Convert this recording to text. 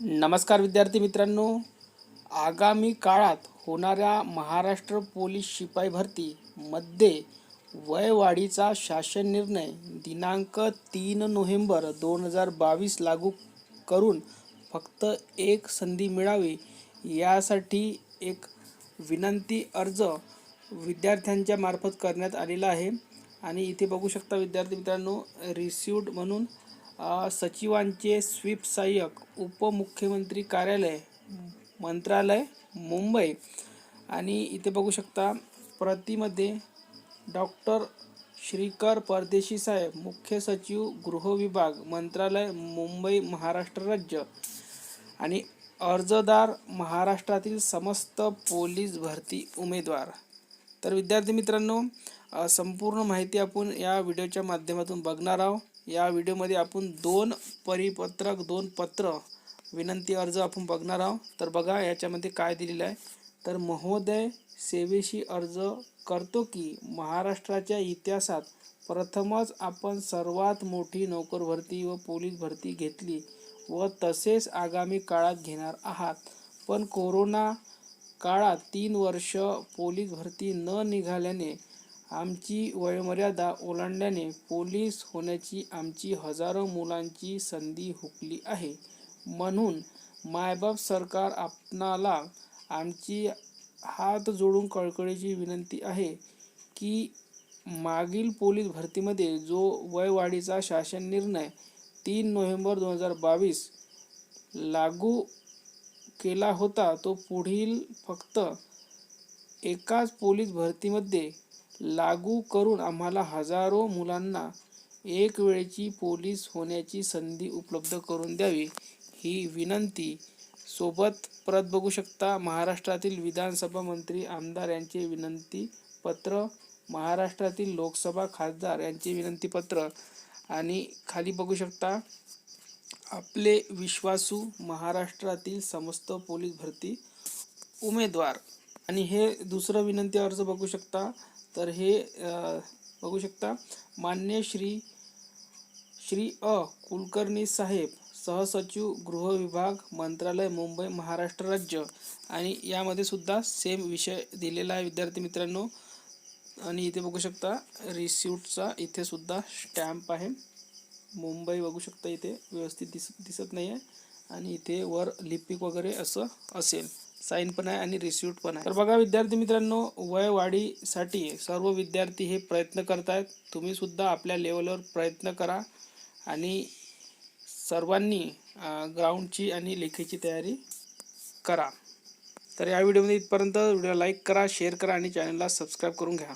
नमस्कार विद्यार्थी मित्रांनो. आगामी काळात होणाऱ्या महाराष्ट्र पोलीस शिपाई भरतीमध्ये वयवाढीचा शासन निर्णय दिनांक तीन नोव्हेंबर दोन हजार बावीस लागू करून फक्त एक संधी मिळावी यासाठी एक विनंती अर्ज विद्यार्थ्यांच्या मार्फत करण्यात आलेला आहे. आणि इथे बघू शकता विद्यार्थी मित्रांनो रिसिवड म्हणून सचिवांचे स्वीप सहाय्यक उपमुख्यमंत्री कार्यालय मंत्रालय मुंबई. आणि इथे बघू शकता प्रतिमध्ये डॉक्टर श्रीकर परदेशी साहेब मुख्य सचिव गृह विभाग मंत्रालय मुंबई महाराष्ट्र राज्य. आणि अर्जदार महाराष्ट्रातील समस्त पोलीस भरती उमेदवार. तर विद्यार्थी मित्रांनो संपूर्ण माहिती आपण या व्हिडिओच्या माध्यमातून बघणार आहोत. या व्हिडिओमध्ये आपण दोन परिपत्रक दोन पत्र विनंती अर्ज आपण बघणार आहोत. तर बघा याच्यामध्ये काय दिलेलं आहे. तर महोदय सेवेशी अर्ज करतो की महाराष्ट्राच्या इतिहासात प्रथमच आपण सर्वात मोठी नोकर भरती व पोलीस भरती घेतली व तसेच आगामी काळात घेणार आहात. पण कोरोना काळात तीन वर्ष पोलीस भरती न निघाल्याने आमची वयोमर्यादा ओलांडल्याने पोलीस होण्याची आमची हजारो मुलांची संधी हुकली आहे. म्हणून मायबाप सरकार आपणाला आमची हात जोडून कळकळीची विनंती आहे की मागील पोलीस भरतीमध्ये जो वयवाढीचा शासन निर्णय तीन नोव्हेंबर दोन हजार बावीस लागू केला होता तो पुढील फक्त एकाच पोलीस भरतीमध्ये लागू करून आम्हाला हजारो मुलांना एक वेळची पोलीस होण्याची संधी उपलब्ध करून द्यावी ही विनंती. सोबत परत बघू शकता महाराष्ट्रातील विधानसभा मंत्री आमदार यांचे विनंती पत्र महाराष्ट्रातील लोकसभा खासदार यांचे विनंती पत्र आणि खाली बघू शकता आपले विश्वासू महाराष्ट्रातील समस्त पोलीस भरती उमेदवार. आणि हे दुसरं विनंती अर्ज बघू शकता. तर हे बघू शकता. मान्य श्री श्री अ. कुलकर्णी साहेब सहसचिव गृह विभाग मंत्रालय मुंबई महाराष्ट्र राज्य. आणि यामध्ये सुद्धा सेम विषय दिलेला आहे विद्यार्थी मित्रांनो. आणि इथे बघू शकता रिसिप्टचा इथे सुद्धा स्टॅम्प आहे. मुंबई बघू शकता इथे व्यवस्थित दिसत दिसत नाही आहे आणि इथे वर लिपिक वगैरे असं असेल. साईन पण आहे आणि रिसिप्ट पण आहे. तर बघा विद्यार्थी मित्रांनो वयवाढीसाठी सर्व विद्यार्थी हे प्रयत्न करतायत. तुम्ही सुद्धा आपल्या लेवलवर प्रयत्न करा आणि सर्वांनी ग्राउंडची आणि लेखीची तयारी करा. तर या व्हिडिओमध्ये इथपर्यंत व्हिडिओ लाईक करा शेअर करा आणि चॅनलला सबस्क्राईब करून घ्या.